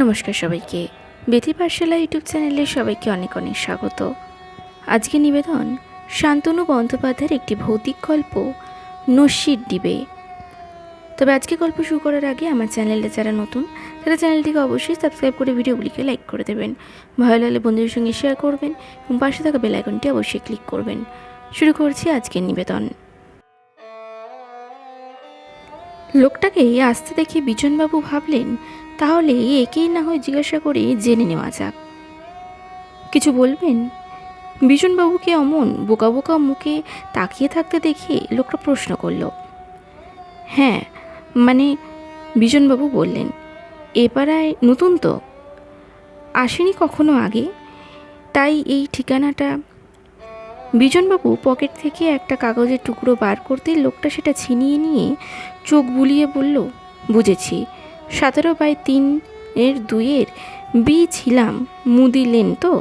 নমস্কার সবাইকে। বেথি পাঠশালা ইউটিউব চ্যানেলে সবাইকে অনেক অনেক স্বাগত। আজকে নিবেদন শান্তনু বন্দ্যোপাধ্যায়ের একটি ভৌতিক গল্প, নস্যির ডিবে। তবে আজকে গল্প শুরু করার আগে আমার চ্যানেলে যারা নতুন, তারা চ্যানেলটিকে অবশ্যই সাবস্ক্রাইব করে ভিডিওগুলিকে লাইক করে দেবেন। ভালো লাগলে বন্ধুদের সঙ্গে শেয়ার করবেন এবং পাশে থাকা বেল আইকনটি অবশ্যই ক্লিক করবেন। শুরু করছি আজকের নিবেদন। লোকটাকে আসতে দেখে বিজনবাবু ভাবলেন, তাহলে একেই না হয় জিজ্ঞাসা করে জেনে নেওয়া যাক। কিছু বলবেন? বিজনবাবুকে অমন বোকা বোকা মুখে তাকিয়ে থাকতে দেখে লোকটা প্রশ্ন করল। হ্যাঁ মানে বিজনবাবু বললেন, এ পাড়ায় নতুন তো? আসেনি কখনো আগে? তাই এই ঠিকানাটা? বিজনবাবু পকেট থেকে একটা কাগজের টুকরো বার করতে লোকটা সেটা ছিনিয়ে নিয়ে চোখ বুলিয়ে বলল, বুঝেছি। সতেরো বাই তিন এর দুইয়ের বি ছিলাম, মুদি লেন তো।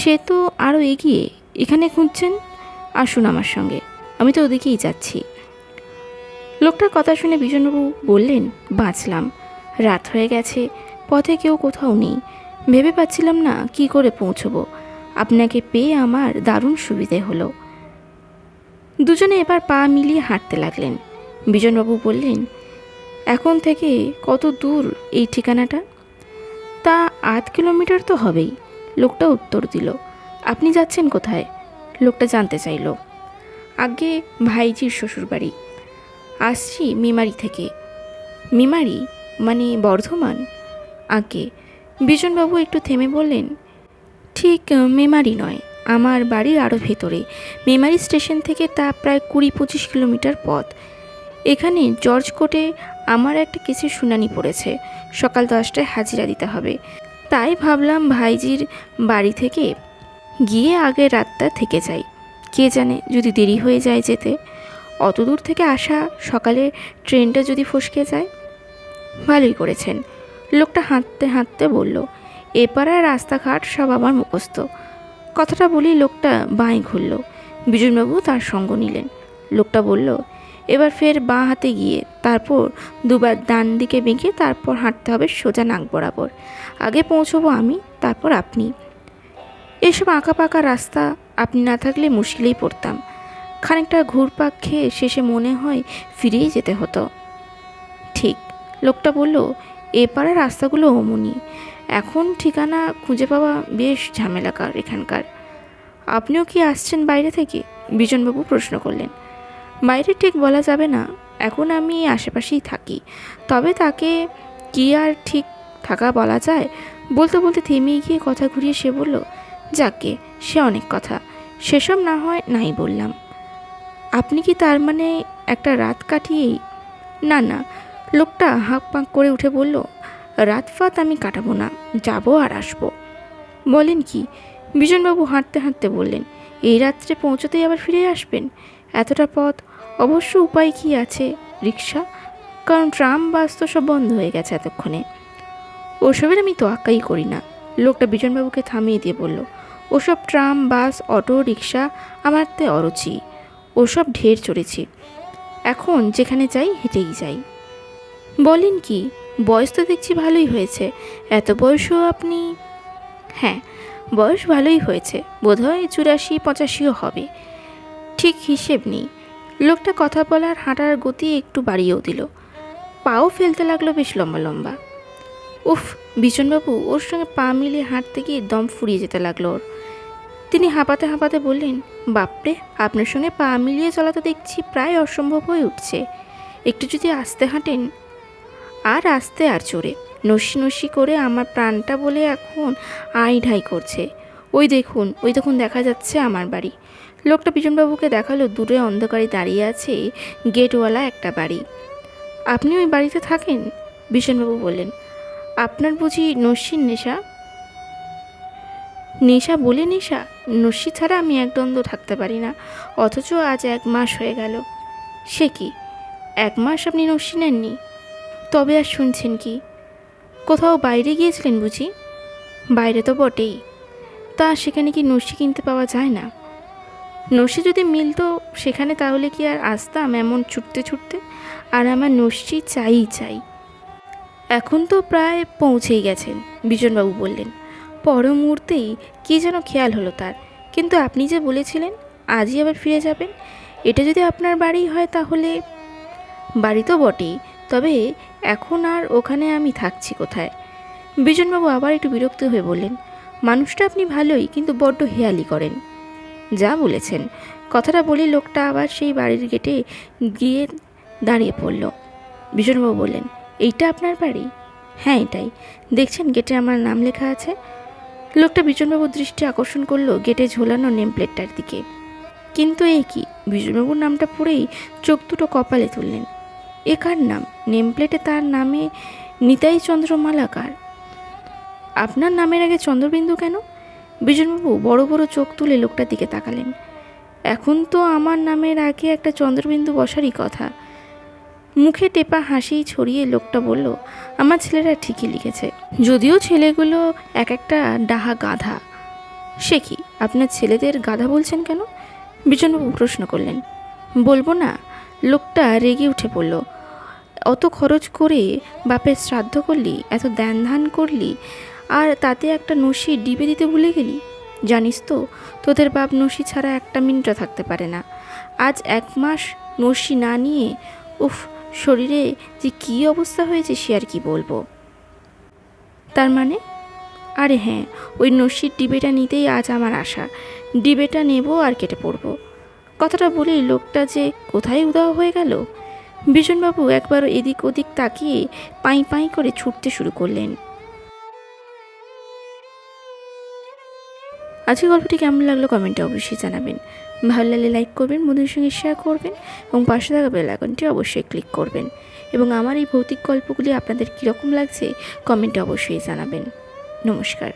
সে তো আরও এগিয়ে, এখানে খুঁজছেন? আসুন আমার সঙ্গে, আমি তো ওদিকেই যাচ্ছি। লোকটার কথা শুনে বিজনবাবু বললেন, বাঁচলাম। রাত হয়ে গেছে, পথে কেউ কোথাও নেই। ভেবে পাচ্ছিলাম না কি করে পৌঁছবো। আপনাকে পেয়ে আমার দারুণ সুবিধে হলো। দুজনে এবার পা মিলিয়ে হাঁটতে লাগলেন। বিজনবাবু বললেন, এখন থেকে কত দূর এই ঠিকানাটা? তা আধ কিলোমিটার তো হবেই। লোকটা উত্তর দিল, আপনি যাচ্ছেন কোথায়? লোকটা জানতে চাইল, আগে ভাইজির শ্বশুরবাড়ি। আসছি মিমারি থেকে। মিমারি? মানে বর্ধমান? আগে। বিজনবাবু একটু থেমে বললেন, ঠিক মেমারি নয়, আমার বাড়ির আরও ভেতরে। মেমারি স্টেশন থেকে তা প্রায় কুড়ি পঁচিশ কিলোমিটার পথ। এখানে জর্জ কোর্টে আমার একটা কেসের শুনানি পড়েছে। সকাল দশটায় হাজিরা দিতে হবে। তাই ভাবলাম ভাইজির বাড়ি থেকে গিয়ে আগের রাতটা থেকে যাই। কে জানে যদি দেরি হয়ে যায় যেতে। অত দূর থেকে আসা সকালে ট্রেনটা যদি ফসকে যায়? ভালোই করেছেন। লোকটা হাঁটতে হাঁটতে বলল এপাড়ার রাস্তাঘাট সব আমার মুখস্থ। কথাটা বলি লোকটা বাঁয়ে ঘুরল। বিজনবাবু তার সঙ্গ নিলেন। লোকটা বলল এবার ফের বাঁ হাতে গিয়ে তারপর দুবার ডান দিকে বেঁকে তারপর হাঁটতে হবে সোজা নাক বরাবর। আগে পৌঁছবো আমি, তারপর আপনি। এসব আঁকা পাকা রাস্তা আপনি না থাকলে মুশকিলেই পড়তাম। খানিকটা ঘুরপাক খেয়ে শেষে মনে হয় ফিরেই যেতে হতো। ঠিক, লোকটা বলল, এ রাস্তাগুলো অমনি। এখন ঠিকানা খুঁজে পাওয়া বেশ ঝামেলাকার এখানকার। আপনিও কি আসছেন বাইরে থেকে? বিজনবাবু প্রশ্ন করলেন। বাইরে ঠিক বলা যাবে না। এখন আমি আশেপাশেই থাকি। তবে তাকে কি আর ঠিক থাকা বলা যায়? বলতে বলতে থেমে গিয়ে কথা ঘুরিয়ে সে বলল, যাকে, সে অনেক কথা। সেসব না হয় নাই বললাম। আপনি কি তার মানে একটা রাত কাটিয়েই না না। লোকটা হাঁক পাঁক করে উঠে বলল, রাত ফাত আমি কাটাবো না, যাব আর আসব। বলেন কি? বিজনবাবু হাঁটতে হাঁটতে বললেন, এই রাত্রে পৌঁছতেই আবার ফিরে আসবেন? এতটা পথ অবশ্য উপায় কি আছে? রিক্সা কারণ ট্রাম, বাস তো সব বন্ধ হয়ে গেছে এতক্ষণে। ওসবের আমি তোয়াক্কাই করি না। লোকটা বিজনবাবুকে থামিয়ে দিয়ে বলল, ওসব ট্রাম, বাস, অটো রিক্সা আমার তে অরুচি। ওসব ঢের চড়েছি। এখন যেখানে যাই, হেঁটেই যাই। বলেন কি, বয়স তো দেখছি ভালোই হয়েছে। এত বয়সও আপনি হ্যাঁ বয়স ভালোই হয়েছে। বোধহয় চুরাশি, পঁচাশিও হবে। ঠিক হিসেব নেই। লোকটা কথা বলার হাঁটার গতি একটু বাড়িয়েও দিল। পাও ফেলতে লাগল বেশ লম্বা লম্বা। উফ বিজনবাবু ওর সঙ্গে পা মিলিয়ে হাঁটতে গিয়ে দম ফুরিয়ে যেতে লাগল ওর। তিনি হাঁপাতে হাঁপাতে বললেন, বাপরে, আপনার সঙ্গে পা মিলিয়ে চলা তো দেখছি প্রায় অসম্ভব হয়ে উঠছে। একটু যদি আস্তে হাঁটেন। আর আস্তে আর চড়ে। নসি নসি করে আমার প্রাণটা বলে এখন আই ঢাই করছে। ওই দেখুন ওই দেখুন দেখা যাচ্ছে আমার বাড়ি। লোকটা বিজনবাবুকে দেখাল, দূরে অন্ধকারে দাঁড়িয়ে আছে গেটওয়ালা একটা বাড়ি। আপনি ওই বাড়িতে থাকেন? বিশনবাবু বললেন। আপনার বুঝি নস্যির নেশা? নেশা বলে নেশা? নস্যি ছাড়া আমি এক দ্বন্দ্ব থাকতে পারি না, অথচ আজ এক মাস হয়ে গেল। সে কি? এক মাস আপনি নস্যি নেননি? তবে আর শুনছেন কি? কোথাও বাইরে গিয়েছিলেন বুঝি? বাইরে তো বটেই। তা সেখানে কি নস্যি কিনতে পাওয়া যায় না? নস্যি যদি মিলতো, সেখানে তাহলে কি আর আসতাম এমন ছুটতে ছুটতে? আর আমার নস্যি চাই চাই। এখন তো প্রায় পৌঁছেই গেছেন, বিজনবাবু বললেন। পর মুহূর্তেই কী যেন খেয়াল হলো তার। কিন্তু আপনি যে বলেছিলেন, আজই আবার ফিরে যাবেন? এটা যদি আপনার বাড়ি হয় তাহলে? বাড়ি তো বটেই, তবে এখন আর ওখানে আমি থাকছি কোথায়? বিজনবাবু আবার একটু বিরক্ত হয়ে বললেন মানুষটা আপনি ভালোই, কিন্তু বড্ড হেয়ালি করেন। যা বলেছেন। কথাটা বলি লোকটা আবার সেই বাড়ির গেটে গিয়ে দাঁড়িয়ে পড়ল। বিজনবাবু বললেন, এইটা আপনার বাড়ি? হ্যাঁ এটাই। দেখছেন গেটে আমার নাম লেখা আছে? লোকটা বিজনবাবুর দৃষ্টি আকর্ষণ করল গেটে ঝোলানো নেম প্লেটটার দিকে। কিন্তু এ কি? বিজনবাবুর নামটা পড়েই চোখ দুটো কপালে তুললেন। এ কার নাম? নেম প্লেটে তার নামে নিতাই চন্দ্র মালাকার আপনার নামের আগে চন্দ্রবিন্দু কেন? বিজনবাবু, বড় বড় চোখ তুলে লোকটার দিকে তাকালেন। এখন তো আমার নামের আগে একটা চন্দ্রবিন্দু বসারই কথা। মুখে টেপা হাসি ছড়িয়ে লোকটা বলল, আমার ছেলেরা ঠিকই লিখেছে। যদিও ছেলেগুলো এক একটা ডাহা গাধা। সে কি, আপনার ছেলেদের গাধা বলছেন কেন? বিজনবাবু প্রশ্ন করলেন। বলব না। লোকটা রেগে উঠে পড়ল। অত খরচ করে বাপের শ্রাদ্ধ করলি, এত ধ্যান ধান করলি আর তাতে একটা নসি ডিবে দিতে ভুলে গেলি? জানিস তো, তোদের বাপ নসি ছাড়া একটা মিনিটও থাকতে পারে না। আজ এক মাস নসি না নিয়ে, উফ, শরীরে যে কী অবস্থা হয়েছে সে আর কি বলব? তার মানে? আরে হ্যাঁ ওই নসির ডিবেটা নিতেই আজ আমার আশা। ডিবেটা নেব আর কেটে পড়ব। কথাটা বলেই লোকটা যে কোথায় উদাও হয়ে গেল? বিজনবাবু একবার এদিক ওদিক তাকিয়ে পাই পাই করে ছুটতে শুরু করলেন। আজকে গল্পটি কেমন লাগল কমেন্টে অবশ্যই জানাবেন। ভালো লাগলে লাইক করবেন, বন্ধুদের সঙ্গে শেয়ার করবেন এবং পাশে থাকা বেল আইকনটি অবশ্যই ক্লিক করবেন। এবং আমার এই ভৌতিক গল্পগুলি আপনাদের কীরকম লাগছে কমেন্টে অবশ্যই জানাবেন। নমস্কার।